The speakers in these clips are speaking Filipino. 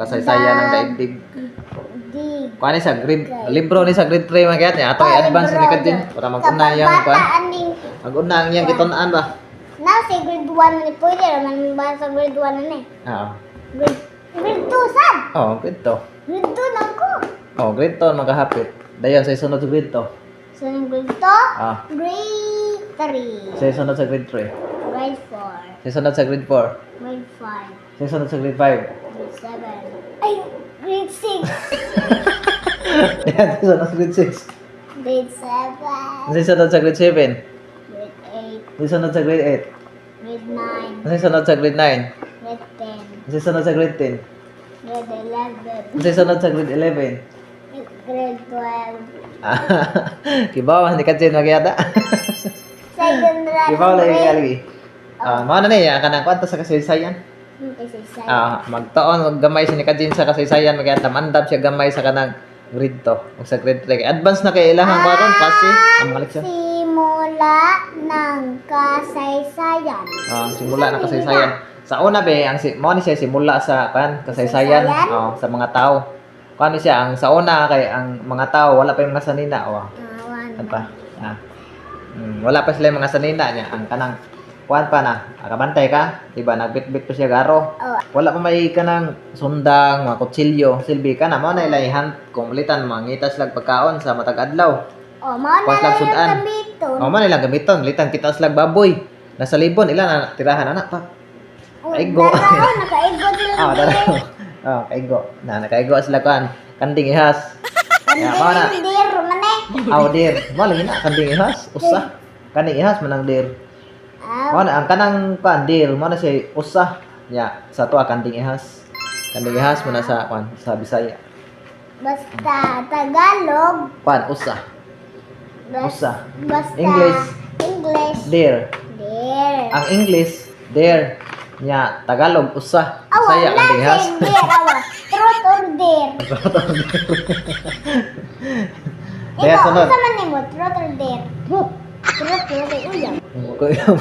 kasaysayan ng daigdig. Ni sa grade, libro ni sa grade 3 magyat niya. Ato i-advance ni kadin para mag-una yang kuan. Mag-una ang yang kitunaan ba? na si grade 1 ni pwede naman ba sa grade 1 na ni. Oo. Grade grade 2 sad. Oh, grade 2. Grade 2 lang ko. Oh, grade 2 magkahapit. Dayon sa sunod sa grade 2. So yung grade 2, Ah, grade 3, sa sunod sa grade 3. Grade 4, Sa sunod sa grade 4. grade 5, Sa sunod sa grade 5. grade 7. Ay, grade 6, Yan, sa sunod sa grade 6. grade 7, Sa sunod sa grade 7. grade 8, Sa sunod sa grade 8. grade 9, Sa sunod sa grade 9. grade 10, Sa sunod sa grade 10. grade 11, Sa sunod sa grade 11. grade 12, Ah, kibaw ni Katsin magyata. second round kibaw lang yung grade. Ah, mo na ni kanang kwento sa kasaysayan. Sa Ah, magtaon og gamay si ni Katsin sa kasaysayan magyata mandam siya gamay sa kanang grade 2 ug sa grade 3. Advance na kay ilahang karon kasi ang mga leksyon. simula ng kasaysayan. Ah, simula na kasaysayan. Sa una be ang si mo ni siya simula sa kan kasaysayan oh, sa mga tao. Kuno siya ang sa una kay ang mga tao wala pa yung mga sanina oh. Ano pa? Ah. Mm, wala pa sila yung mga sanina niya. Ang kanang kuan pa na. Akabantay ka, diba? Nagbit-bit pa siya garo. Oh, Wala pa may kanang sundang, mga kutsilyo. Silbi ka na mo na ilaihan kung ulitan mangita sila pagkaon sa matag adlaw. oh, mao na Kuwas lang lang sudan. gambito. O man nilang gamiton, litan kita sila baboy. Nasa libon ila na tirahan anak pa. Oh, Kaigo. Daraw, nakaigo sila. Ah, dara. Ah, kaigo. Na nakaigo sila kan. Kanding ihas. Ya, mao na. Hindi, rumane. Aw dir. Mo lagi na kanding ihas. Usa. Kanding ihas manang dir. Ah, Mo na ang kanang kuan dir mo na siya usa nya sa tuwa kanding ihas. Kanding ihas mo na sa kuan sa Bisaya. basta Tagalog. Kuan usa. Bas, Usa. Basta English. English. Dir. There. Ang English dir nya Tagalog usa. Awa, Bisaya wala kanding ihas. sa there, awa. Truth or dare. Daya Ikaw, sunod. unsa man nimo? Truth or dare? Truth or dare? Uyang.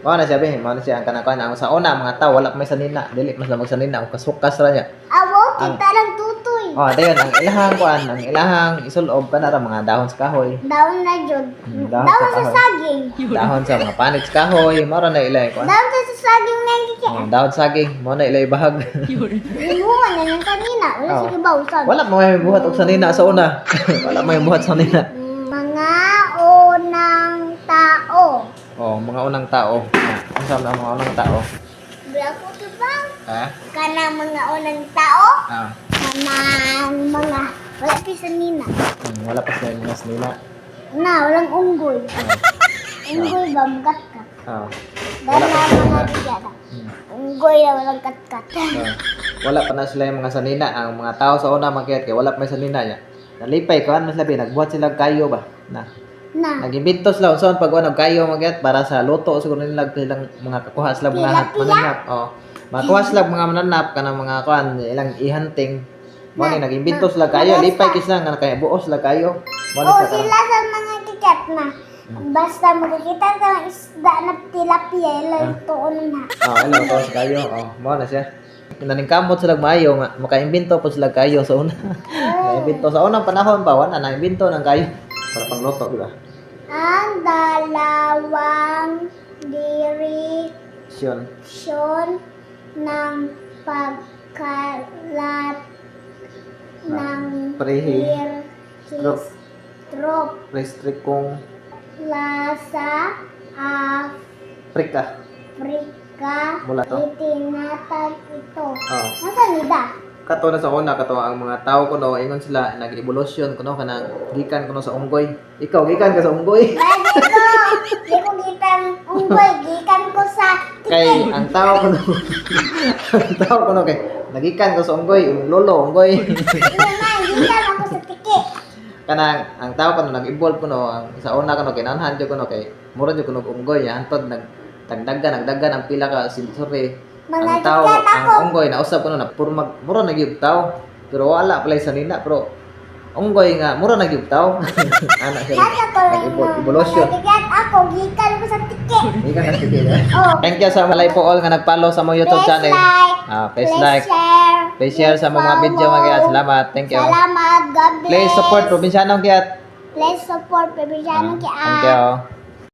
Mao na siya be, mao na siya ang kanang kuan ang sa una mga tao wala may sanina, dili mas lang magsanina ang kasukas ra niya. Awo, Ang- kita lang tutoy. Oh, dayon ang ilahang kuan, ang ilahang isulob pa na ra mga dahon sa kahoy. Daon na jud. Mm, daon Daon sa sa kahoy. saging. Dahon sa mga panit sa kahoy, mao ra na ilay kuan. Daon sa saging na kike. Oh, dahon saging, mao na ilay bahag. Imuha na ng kanina. Wala Oo. sige bawsan. wala pa may buhat og sanina sa una. wala may buhat sa sanina. Mga unang tao. Oh, mga unang tao. Ang sa mga unang tao. Brako to ba? Ha? Kanang mga unang tao. Ah. Kanang mga wala pisa nina. hmm, wala pa sila mga sanina. Na, walang unggoy. Unggoy ba magkatkat? Ah. Dahil Wala pa sila. mga tigara. Hmm. Unggoy na walang katkat. Wala pa na sila yung mga sanina. Ang mga tao sa una magkayat kay wala pa may sanina niya. Nalipay ko, ano sabi, nagbuhat sila kayo ba? Na. Na. Nagimbento sila unsaon pag wala kayo magyat para sa luto siguro nila silang mga kakuha sila mga mananap. Oh. Makuha sila mga mananap kanang mga kuan ilang ihunting. Mo ni nagimbento sila kayo, lipay kis lang nga kaya buos sila kayo. Mo Oh, sila sa mga kikat na. Basta makikita ka ng isda na tilapia, ilang tuon na. Oh, ano to sa kayo. Oh, mo na siya. Naningkamot sila maayo nga makaimbento po sila kayo sa una. Naimbento sa unang panahon pa wala na imbento ng kayo para pangluto, di ba? Ang dalawang direksyon Syon. ng pagkalat ng Prehi. Strop. Strop. Restrict kong Lasa prika. Afrika. Mula to? Itinatag ito. Oh. Nasa nida? Kato na sa una kato ang mga tao kuno ingon sila nag-evolution kuno kanang gikan kuno sa unggoy. Ikaw gikan ka sa unggoy. Di ko gikan unggoy. Gikan ko sa kay ang tao kuno ang tao kuno kay nagikan ko sa unggoy, yung lolo unggoy. Naman, gikan ako sa tiki. kanang ang tao kuno nag-evolve kuno ang sa una kuno kinanhan jud kuno kay mura jud kuno unggoy ya antod nag tagdagan nagdagan ang pila ka sensory. Ang tao gikan ang unggoy na usab kuno na puro mag mura nagyug tao. Pero wala pala sa nina pero unggoy nga mura nagyug tao. Anak siya. Evolution. Gikan ako, gikan ko sa tike. Hindi ka nagtigil eh. Oh. Thank you sa malay po all nga nag-follow sa mong YouTube Please channel. like. Ah, please, Please like. share. Please share sa mga video mga kaya. Salamat. Thank you. Salamat. God bless. Please support Provincianong Kiat. Please support Baby Ah, Jano Thank you.